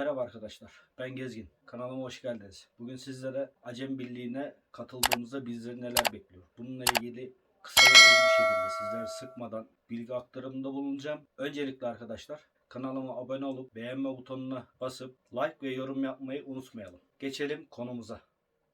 Merhaba arkadaşlar, ben Gezgin. Kanalıma hoş geldiniz. Bugün sizlere Acem Birliği'ne katıldığımızda bizleri neler bekliyor? Bununla ilgili kısa bir şekilde sizleri sıkmadan bilgi aktarımında bulunacağım. Öncelikle arkadaşlar kanalıma abone olup beğenme butonuna basıp like ve yorum yapmayı unutmayalım. Geçelim konumuza.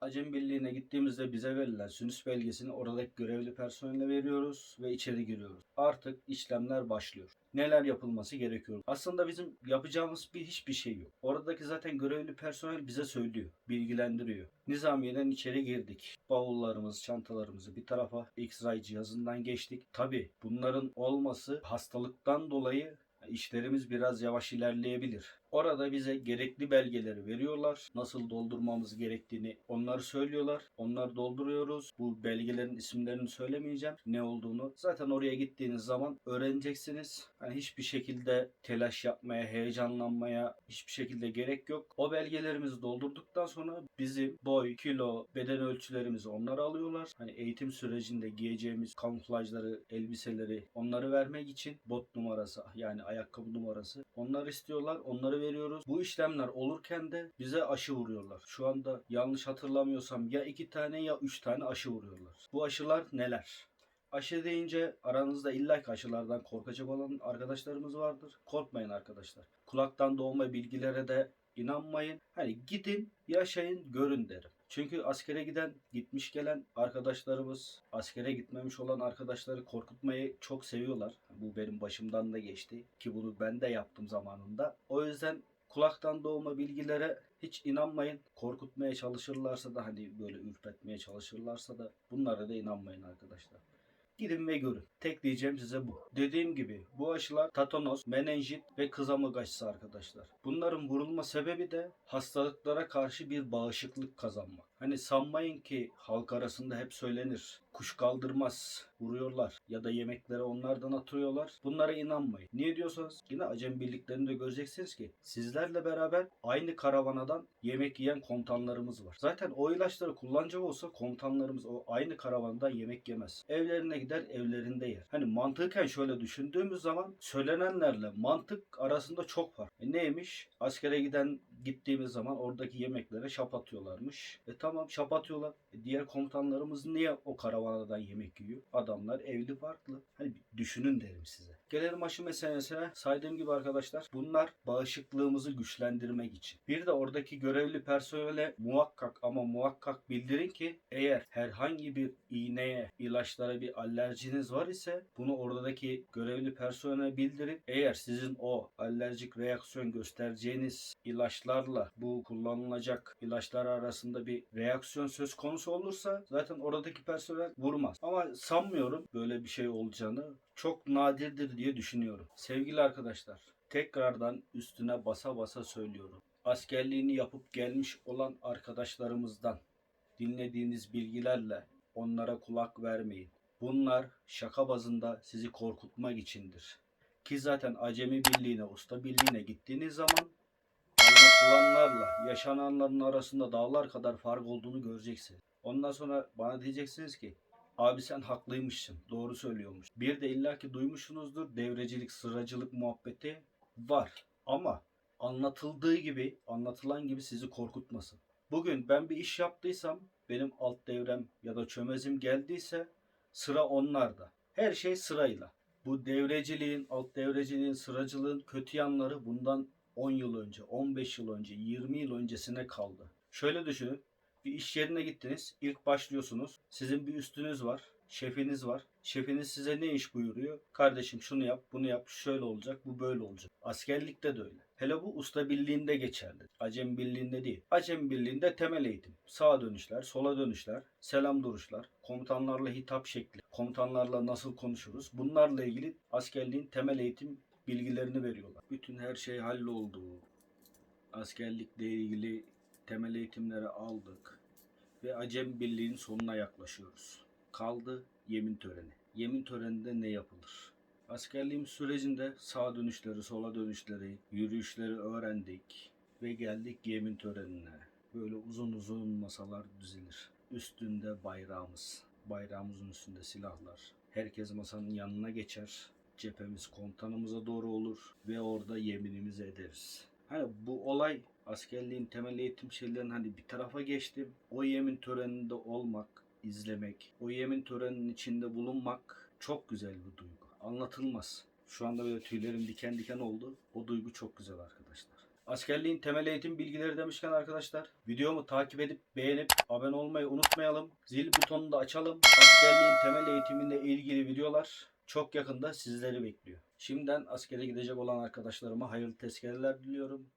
Acem Birliği'ne gittiğimizde bize verilen sünüs belgesini oradaki görevli personele veriyoruz ve içeri giriyoruz. Artık işlemler başlıyor. Neler yapılması gerekiyor? Aslında bizim yapacağımız bir hiçbir şey yok. Oradaki zaten görevli personel bize söylüyor, bilgilendiriyor. Nizamiye'den içeri girdik. Bavullarımız, çantalarımızı bir tarafa X-ray cihazından geçtik. Tabi bunların olması hastalıktan dolayı işlerimiz biraz yavaş ilerleyebilir. Orada bize gerekli belgeleri veriyorlar. Nasıl doldurmamız gerektiğini onları söylüyorlar. Onları dolduruyoruz. Bu belgelerin isimlerini söylemeyeceğim. Ne olduğunu. Zaten oraya gittiğiniz zaman öğreneceksiniz. Hani hiçbir şekilde telaş yapmaya, heyecanlanmaya hiçbir şekilde gerek yok. O belgelerimizi doldurduktan sonra bizim boy, kilo, beden ölçülerimizi onlar alıyorlar. Hani eğitim sürecinde giyeceğimiz kamuflajları, elbiseleri onları vermek için bot numarası yani ayakkabı numarası onları istiyorlar. Onları veriyoruz. Bu işlemler olurken de bize aşı vuruyorlar. Şu anda yanlış hatırlamıyorsam ya iki tane ya üç tane aşı vuruyorlar. Bu aşılar neler? Aşı deyince aranızda illa ki aşılardan korkacak olan arkadaşlarımız vardır. Korkmayın arkadaşlar. Kulaktan doğma bilgilere de inanmayın. Hani gidin, yaşayın, görün derim. Çünkü askere giden, gitmiş gelen arkadaşlarımız, askere gitmemiş olan arkadaşları korkutmayı çok seviyorlar. Bu benim başımdan da geçti ki bunu ben de yaptım zamanında. O yüzden kulaktan doğma bilgilere hiç inanmayın. Korkutmaya çalışırlarsa da hani böyle ürpetmeye çalışırlarsa da bunlara da inanmayın arkadaşlar. Gidin ve görün. Tek diyeceğim size bu. Dediğim gibi bu aşılar tatanos, menenjit ve kızamık aşısı arkadaşlar. Bunların vurulma sebebi de hastalıklara karşı bir bağışıklık kazanmak. Hani sanmayın ki halk arasında hep söylenir. Kuş kaldırmaz vuruyorlar ya da yemekleri onlardan atıyorlar. Bunlara inanmayın. Niye diyorsanız yine Acem birliklerinde göreceksiniz ki sizlerle beraber aynı karavanadan yemek yiyen komutanlarımız var. Zaten o ilaçları kullanacak olsa komutanlarımız o aynı karavandan yemek yemez. Evlerine gider evlerinde yer. Hani mantıken şöyle düşündüğümüz zaman söylenenlerle mantık arasında çok fark. E neymiş? Askere giden gittiğimiz zaman oradaki yemeklere şap atıyorlarmış. E tamam şap atıyorlar. E diğer komutanlarımız niye o karavanadan yemek yiyor? Adamlar evli farklı. Hani düşünün derim size. Gelelim aşı meselesine. Saydığım gibi arkadaşlar bunlar bağışıklığımızı güçlendirmek için. Bir de oradaki görevli personele muhakkak ama muhakkak bildirin ki eğer herhangi bir iğneye, ilaçlara bir alerjiniz var ise bunu oradaki görevli personele bildirin. Eğer sizin o alerjik reaksiyon göstereceğiniz ilaçlarla bu kullanılacak ilaçlar arasında bir reaksiyon söz konusu olursa zaten oradaki personel vurmaz. Ama sanmıyorum böyle bir şey olacağını. Çok nadirdir diye düşünüyorum. Sevgili arkadaşlar, tekrardan üstüne basa basa söylüyorum. Askerliğini yapıp gelmiş olan arkadaşlarımızdan dinlediğiniz bilgilerle onlara kulak vermeyin. Bunlar şaka bazında sizi korkutmak içindir. Ki zaten acemi birliğine, usta birliğine gittiğiniz zaman anlatılanlarla yaşananların arasında dağlar kadar fark olduğunu göreceksiniz. Ondan sonra bana diyeceksiniz ki abi sen haklıymışsın, doğru söylüyormuş. Bir de illaki duymuşsunuzdur devrecilik, sıracılık muhabbeti var. Ama anlatıldığı gibi, anlatılan gibi sizi korkutmasın. Bugün ben bir iş yaptıysam, benim alt devrem ya da çömezim geldiyse sıra onlarda. Her şey sırayla. Bu devreciliğin, alt devreciliğin, sıracılığın kötü yanları bundan 10 yıl önce, 15 yıl önce, 20 yıl öncesine kaldı. Şöyle düşünün. Bir iş yerine gittiniz. ilk başlıyorsunuz. Sizin bir üstünüz var. Şefiniz var. Şefiniz size ne iş buyuruyor? Kardeşim şunu yap, bunu yap, şöyle olacak, bu böyle olacak. Askerlikte de öyle. Hele bu usta birliğinde geçerli. Acem birliğinde değil. Acem birliğinde temel eğitim. Sağa dönüşler, sola dönüşler, selam duruşlar, komutanlarla hitap şekli, komutanlarla nasıl konuşuruz. Bunlarla ilgili askerliğin temel eğitim bilgilerini veriyorlar. Bütün her şey halloldu. Askerlikle ilgili temel eğitimleri aldık ve Acem Birliği'nin sonuna yaklaşıyoruz. Kaldı yemin töreni. Yemin töreninde ne yapılır? Askerliğim sürecinde sağ dönüşleri, sola dönüşleri, yürüyüşleri öğrendik ve geldik yemin törenine. Böyle uzun uzun masalar düzilir. Üstünde bayrağımız, bayrağımızın üstünde silahlar. Herkes masanın yanına geçer. Cephemiz komutanımıza doğru olur ve orada yeminimizi ederiz. Hani bu olay askerliğin temel eğitim şeylerin hani bir tarafa geçtim. O yemin töreninde olmak, izlemek, o yemin töreninin içinde bulunmak çok güzel bir duygu. Anlatılmaz. Şu anda böyle tüylerim diken diken oldu. O duygu çok güzel arkadaşlar. Askerliğin temel eğitim bilgileri demişken arkadaşlar videomu takip edip beğenip abone olmayı unutmayalım. Zil butonunu da açalım. Askerliğin temel eğitiminde ilgili videolar çok yakında sizleri bekliyor. Şimdiden askere gidecek olan arkadaşlarıma hayırlı tezkereler diliyorum.